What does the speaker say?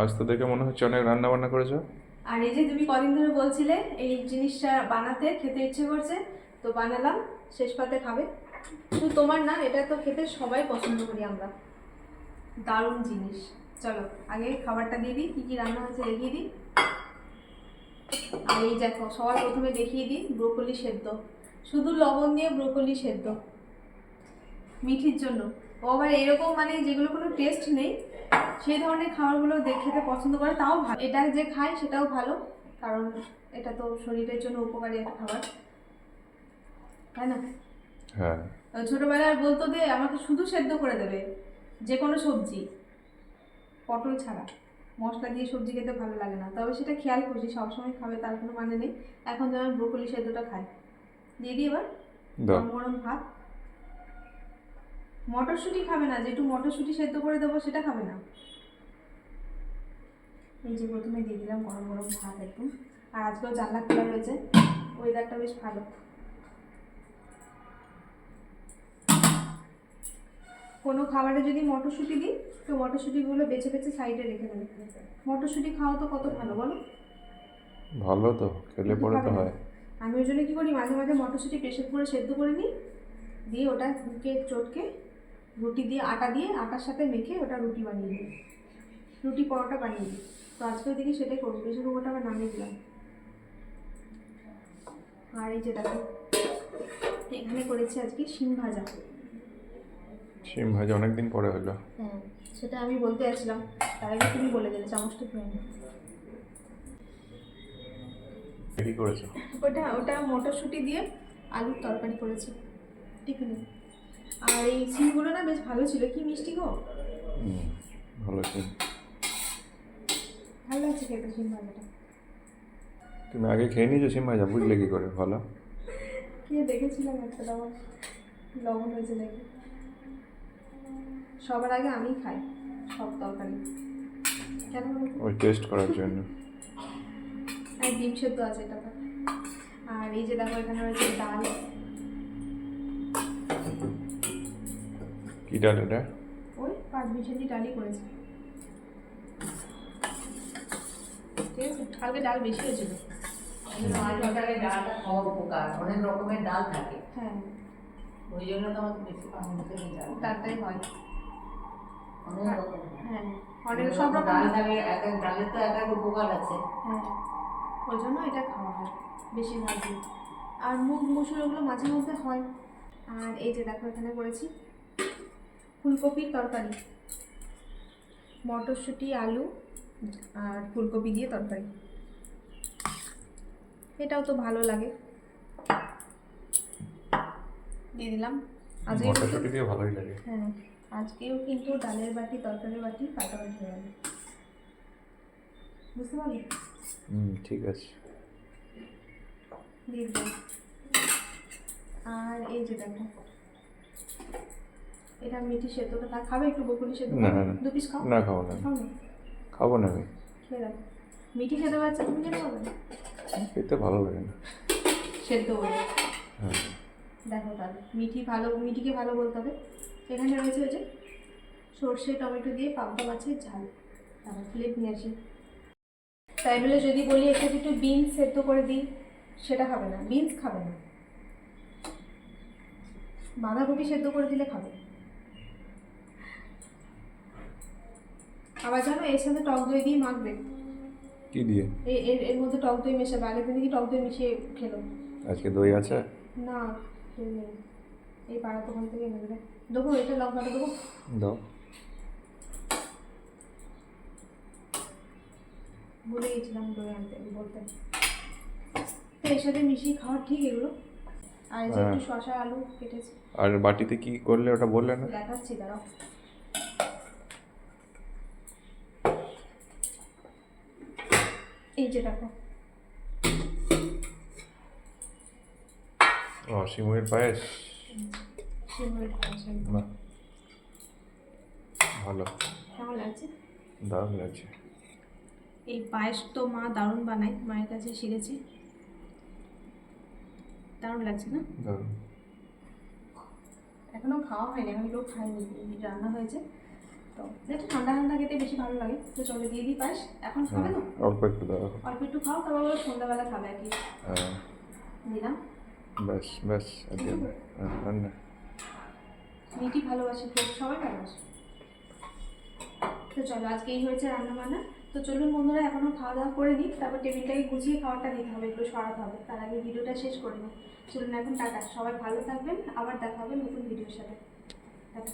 আজ তো দেখে মনে হচ্ছে অনেক রান্না বান্না করেছ? আর এই যে তুমি কদিন ধরে বলছিলে, এই জিনিসটা বানাতে খেতে ইচ্ছে করছে, তো বানালাম, শেষ পাতে খাবে। শুধু তোমার না, এটা তো খেতে সবাই পছন্দ করি আমরা। দারুণ জিনিস। চলো, আগে খাবারটা দিয়ে দিই, কী কী রান্না হয়েছে দেখিয়ে দিই। আর এই দেখো, সবার প্রথমে দেখিয়ে দিই, ব্রোকলি সেদ্ধ। শুধু লবণ দিয়ে ব্রোকলি সেদ্ধ। মিঠির জন্য। ও আবার এরকম মানে যেগুলো কোনো টেস্ট নেই সেই ধরনের খাবারগুলো খেতে পছন্দ করে তাও ভালো। এটা যে খায় সেটাও ভালো কারণ এটা তো শরীরের জন্য উপকারী একটা খাবার। তাই না? হ্যাঁ। ছোটবেলায় বলতো যে আমাকে শুধু সেদ্ধ করে দেবে যে কোনো সবজি পটল ছাড়া। মশলা দিয়ে সবজি খেতে ভালো লাগে না। তবে সেটা খেয়াল করছি সবসময় খাবে তার কোনো মানে নেই। এখন যেমন ব্রোকলি সেদ্ধটা খায় দিয়ে দিই এবার গরম ভাত। মটরশুঁটি খাবে না যেটু মটরশুঁটি সেদ্ধ করে দেবো সেটা খাবে না। এই যে প্রথমে দিয়ে দিলাম গরম গরম ভাত একদম। আর আজকেও জানলা খোলা রয়েছে ওয়েদারটা বেশ ভালো। কোনো খাবারে যদি মটরশুঁটি দিই তো মটরশুঁটিগুলো বেছে বেছে সাইডে রেখে দেবে। মটরশুঁটি খাওয়া তো কত ভালো বলো? ভালো তো খেলে পরে তো হয়। আমি ওই জন্য কী করি মাঝে মাঝে মটরশুঁটি প্রেশার করে সেদ্ধ করে নিই দিয়ে ওটা বুকে চটকে রুটি দিয়ে আটা দিয়ে আটার সাথে মেখে ওটা রুটি বানিয়ে দিই রুটি পরোটা বানিয়ে দিই তো আজকেও দেখি সেটাই করব। প্রেশার কুকারটা আবার নামিয়ে দিলাম। আর এই যে দেখো এখানে করেছি আজকে শিম ভাজা। শিম ভাজা অনেকদিন পরে হলো। হ্যাঁ সেটা আমি বলতে যাচ্ছিলাম। তার আগে তুমি বলে দিলে চামচটা খেয়ে নি কি করেছ? ওটা ওটা মটরশুঁটি দিয়ে আলুর তরকারি করেছি। টিফিনে। আর এই সিমগুলো না বেশ ভালো ছিল। কি মিষ্টি গো? ভালো শিম ভালো লাগছে খেতে সিম ভাজাটা। তুমি আগে খেয়ে নিয়েছো শিম ভাজা বুঝলে কি করে? ভালো খেয়ে দেখেছিলাম একটা লবণ লবণ হয়েছে দেখে সবার আগে আমি খাই সব তরকারি। কেন ওই টেস্ট করার জন্য। আর ডিম সেদ্ধ আছে এটাতে। আর এই যে দেখো এখানে রয়েছে ডাল। কি ডাল এটা ওই পাঁচ মিশালি ডালই করেছে। ঠিক আছে কালকে ডাল বেশি হয়েছিল। ডালটা উপকার অনেক রকমের ডাল থাকে। হ্যাঁ। ওই জন্য তো আমাদের বেশি পানি দিতে নেই ডাল। তাড়াতাড়ি হয়। অনেক রকম হ্যাঁ অনেক সব রকম ডাল থাকে এক এক ডালের তো এক এক উপকার আছে। হ্যাঁ ওই জন্য এটা খাওয়া হয় আর মুগ মুসুর ওগুলো মাঝে মধ্যে হয়। আর এই যে দেখো এখানে করেছি। ফুলকপির তরকারি। মটরশুঁটি আলু আর ফুলকপি দিয়ে তরকারি। এটাও তো ভালো লাগে। দিয়ে দিলাম। আজকে মটরশুঁটি দিয়ে ভালোই লাগে। হ্যাঁ আজকেও কিন্তু ডালের বাটি তরকারির বাটি পাটাপাটি হয়ে গেল। বুঝতে পারলি? হুম ঠিক আছে। দিয়ে দিলাম। আর এই যে দেখো এটা মিঠি সেদ্ধটা থাক খাবে? একটু বকুলি সেদ্ধ না, খাবে? না। দু পিস খাও? না খাব না। খাব না আমি। খেয়ে মিঠি খেতে পারছে তুমি খেতে পারবে না? খেতে ভালো লাগে না। সেদ্ধ বলে হ্যাঁ। দেখো তাহলে মিঠি ভালো মিঠিকে ভালো বলতে হবে। এখানে রয়েছে ওই যে সর্ষে টমেটো দিয়ে পাবদা মাছের ঝাল। তারপর প্লেট নিয়ে আসি। তাই বলে যদি বলি একটু একটু বিনস সেদ্ধ করে দিই সেটা খাবে না। বিনস খাবে না। বাঁধাকপি সেদ্ধ করে দিলে খাবে। আবার জানো এর সাথে টক দই দিয়ে মাখবে। কি দিয়ে? এ- এর এর মধ্যে টক দই মেশাবে আগের দিন কি টক দই মিশিয়ে খেলো। আজকে দই আছে? না নেই এই পাড়া দোকান থেকে এনে দেবে। দেবো এটা লঙ্কাটা দেবো। দাও। ভুলে গেছিলাম দই আনতে বলতে। তো এর সাথে মিশিয়ে খাওয়া ঠিক এগুলো। আর এই যে একটু শশা আলু কেটেছি। আর বাটিতে কি করলে ওটা বললে না? দেখাচ্ছি দাঁড়াও। এই যে দেখো। ও শিমুয়ের পায়েস? শিমের পায়েস বাহ। ভালো। কেমন লাগছে? দারুণ লাগছে। এই পায়েস তো মা দারুণ বানায় মায়ের কাছে শিখেছি। দারুণ লাগছে না? দারুণ। এখনও খাওয়া হয়নি এখন লোক খাইনি রান্না হয়েছে। তো ঠান্ডা ঠান্ডা খেতে বেশি ভালো লাগে তো চলো দিয়ে দিই এখন খাবে অল্প একটু দাও। অল্প একটু খাও তারপর আবার সন্ধ্যাবেলা খাবে আর কি। হ্যাঁ। দিলাম। ব্যাস। হ্যাঁ মিটি ভালোবাসি সবাই ভালোবাসে। তো চলো আজকে এই হয়েছে রান্না বান্না তো চলুন বন্ধুরা এখনও খাওয়া দাওয়া করে নিই। তারপর টেবিলটাকে গুছিয়ে খাবারটা দিতে হবে একটু সরাতে হবে। তার আগে ভিডিওটা শেষ করে নিই। চলুন এখন টাটা। সবাই ভালো থাকবেন। আবার দেখা হবে নতুন ভিডিওর সাথে। টাটা।